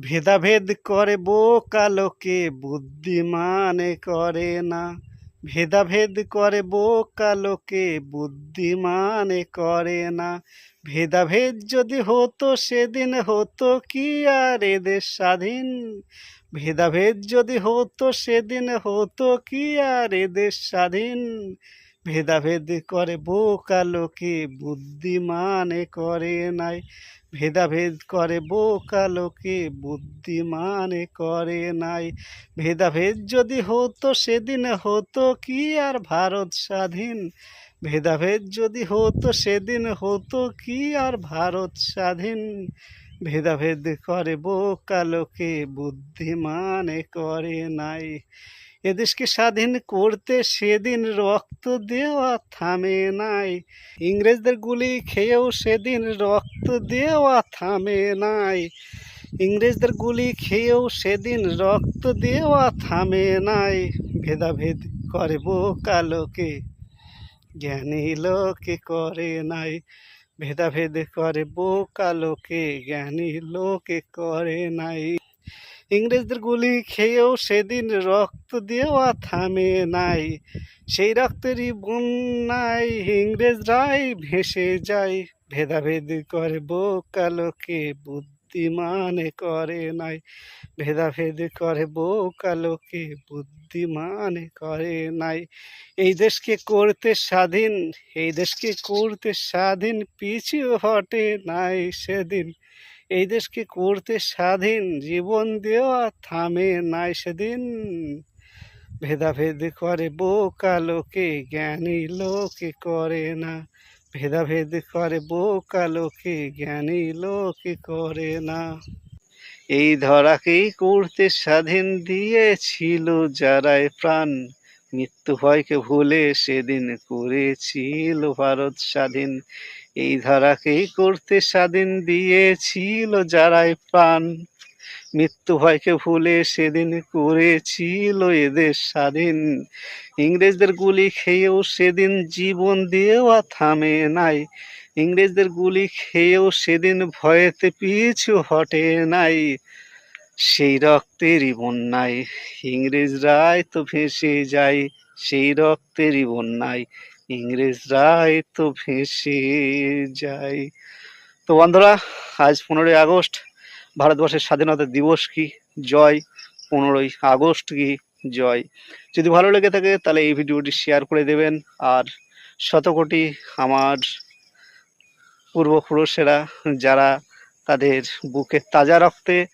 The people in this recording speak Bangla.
ভেদাভেদ করে বোকালোকে বুদ্ধিমানে করে না। ভেদাভেদ করে বোকালোকে বুদ্ধিমানে করে না। ভেদাভেদ যদি হতো সেদিন হতো কি আর এদের স্বাধীন? ভেদাভেদ যদি হতো সেদিন হতো কি আর এদের স্বাধীন? ভেদাভেদ করে বোকালোকে বুদ্ধিমানে করে নাই। ভেদাভেদ করে বোকালোকে বুদ্ধিমানে করে নাই। ভেদাভেদ যদি হতো, সেদিন হতো কি আর ভারত স্বাধীন? ভেদাভেদ যদি হতো, সেদিন হতো কি আর ভারত স্বাধীন? ভেদাভেদ করে বোকালোকে বুদ্ধিমানে করে নাই। এদেশকে স্বাধীন করতে সেদিন রক্ত দেওয়া থামে নাই। ইংরেজদের গুলি খেয়েও সেদিন রক্ত দেওয়া থামে নাই। ইংরেজদের গুলি খেয়েও সেদিন রক্ত দেওয়া থামে নাই। ভেদাভেদ করে বোকালোকে জ্ঞানী লোকে করে নাই। ভেদাভেদ করে, বোকা লোকে, জ্ঞানী লোকে করে নাই। ইংরেজদের গুলি খেয়েও সেদিন রক্ত দেওয়া থামে নাই। সেই রক্তেরই বন্যায় ইংরেজরাই ভেসে যায়। ভেদাভেদ করে, বোকা লোকে বোকালোকে বুদ্ধিমানে করে নাই, ভেদাভেদ করে বোকালোকে বুদ্ধিমানে করে নাই। এই দেশকে করতে স্বাধীন, এই দেশকে করতে স্বাধীন পিছু হটে নাই সেদিন। এই দেশকে করতে স্বাধীন, জীবন দেওয়া থামে নাই সেদিন। ভেদাভেদ করে বোকা লোকে, জ্ঞানী লোকে করে না। ভেদাভেদ করে বোকা লোকে, জ্ঞানী লোকে করে না। এই ধরাকেই করতে স্বাধীন দিয়েছিল যারাই প্রাণ? মৃত্যু ভয়কে ভুলে সেদিন করেছিল ভারত স্বাধীন। এই ধারাকেই করতে স্বাধীন দিয়েছিল যারাই প্রাণ? মৃত্যু ভয়কে ভুলে সেদিন করেছিল এদের স্বাধীন। ইংরেজদের গুলি খেয়েও সেদিন জীবন দেওয়া থামে নাই। ইংরেজদের গুলি খেয়েও সেদিন ভয়েতে পিছু হটে নাই। সেই রক্তেরই বন্যায় ইংরেজরাই তো ভেসে যায়, সেই রক্তেরই বন্যায় ইংরেজরাই তো ভেসে যায়। তো বন্ধুরা, আজ পনেরোই আগস্ট ভারতবর্ষের স্বাধীনতা দিবস কি? জয়। পনেরোই আগস্ট কি? জয়। যদি ভালো লেগে থাকে, তাহলে এই ভিডিওটি শেয়ার করে দেবেন। আর শতকোটি আমার পূর্বপুরুষেরা, যারা তাদের বুকে তাজা রক্তে